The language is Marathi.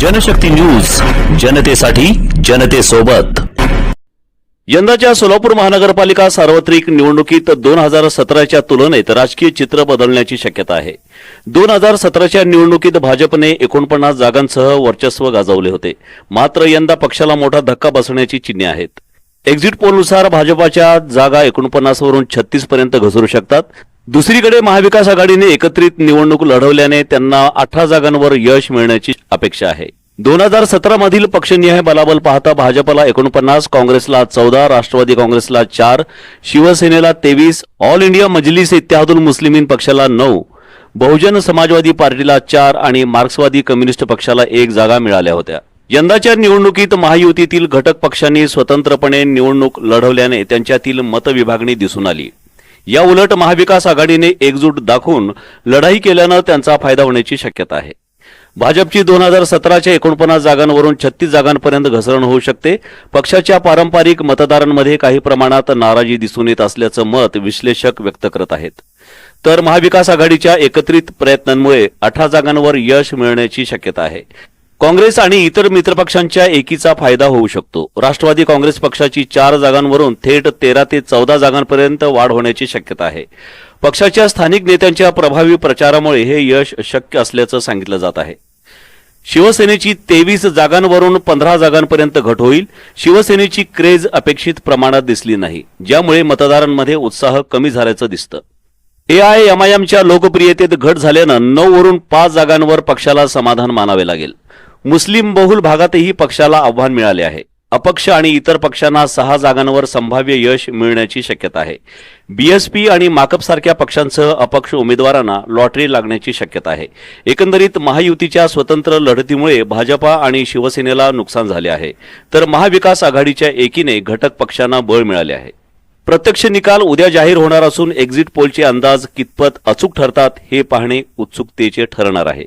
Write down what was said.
जनशक्ती न्यूज जनतेसाठी जनतेसोबत. यंदाच्या सोलापूर महानगरपालिका सार्वत्रिक निवडणुकीत दोन हजार सतराच्या तुलनेत राजकीय चित्र बदलण्याची शक्यता आहे. दोन हजार सतराच्या निवडणुकीत भाजपने एकोणपन्नास जागांसह वर्चस्व गाजवले होते. मात्र यंदा पक्षाला मोठा धक्का बसण्याची चिन्हे आहेत. एक्झिट पोलनुसार भाजपाच्या जागा एकोणपन्नास वरून छत्तीस पर्यंत घसरू शकतात. दुसरीकडे महाविकास आघाडीने एकत्रित निवडणूक लढवल्याने त्यांना अठरा जागांवर यश मिळण्याची अपेक्षा आहे. दोन हजार सतरा मधील पक्षनिहाय बलाबल पाहता भाजपला एकोणपन्नास काँग्रेसला चौदा राष्ट्रवादी काँग्रेसला चार शिवसेनेला तेवीस ऑल इंडिया मजलिस इत्यादुल मुस्लिमीन पक्षाला नऊ बहुजन समाजवादी पार्टीला चार आणि मार्क्सवादी कम्युनिस्ट पक्षाला एक जागा मिळाल्या होत्या. यंदाच्या निवडणुकीत महायुतीतील घटक पक्षांनी स्वतंत्रपणे निवडणूक लढवल्याने त्यांच्यातील मतविभागणी दिसून आली. या उलट महाविकास आघाडीने एकजूट दाखवून लढाई केल्यानं त्यांचा फायदा होण्याची शक्यता आहे. भाजपची दोन हजार सतराच्या एकोणपन्नास जागांवरून छत्तीस जागांपर्यंत घसरण होऊ शकते. पक्षाच्या पारंपरिक मतदारांमध्ये काही प्रमाणात नाराजी दिसून येत असल्याचं मत विश्लेषक व्यक्त करत आहेत. तर महाविकास आघाडीच्या एकत्रित प्रयत्नांमुळे अठरा जागांवर यश मिळण्याची शक्यता आहे. काँग्रेस आणि इतर मित्रपक्षांच्या एकीचा फायदा होऊ शकतो. राष्ट्रवादी काँग्रेस पक्षाची चार जागांवरून थेट तेरा ते चौदा जागांपर्यंत वाढ होण्याची शक्यता आहे. पक्षाच्या स्थानिक नेत्यांच्या प्रभावी प्रचारामुळे हे यश शक्य असल्याचं सांगितलं जात आहे. शिवसेनेची तेवीस जागांवरून पंधरा जागांपर्यंत घट होईल. शिवसेनेची क्रेज अपेक्षित प्रमाणात दिसली नाही ज्यामुळे मतदारांमध्ये उत्साह कमी झाल्याचं दिसतं. एआयएमआयएमच्या लोकप्रियतेत घट झाल्यानं नऊ वरून पाच जागांवर पक्षाला समाधान मानावे लागेल. मुस्लिम बहुल भागातही पक्षाला आव्हान मिळाले आहे. अपक्ष आणि इतर पक्षांना सहा जागांवर संभाव्य यश मिळण्याची शक्यता आहे. बीएसपी आणि माकप सारख्या पक्षांसह अपक्ष उमेदवारांना लॉटरी लागण्याची शक्यता आहे. एकंदरीत महायुतीच्या स्वतंत्र लढतीमुळे भाजपा आणि शिवसेनेला नुकसान झाले आहे. तर महाविकास आघाडीच्या एकीने घटक पक्षांना बळ मिळाले आहे. प्रत्यक्ष निकाल उद्या जाहीर होणार असून एक्झिट पोलचे अंदाज कितपत अचूक ठरतात हे पाहणे उत्सुकतेचे ठरणार आहे.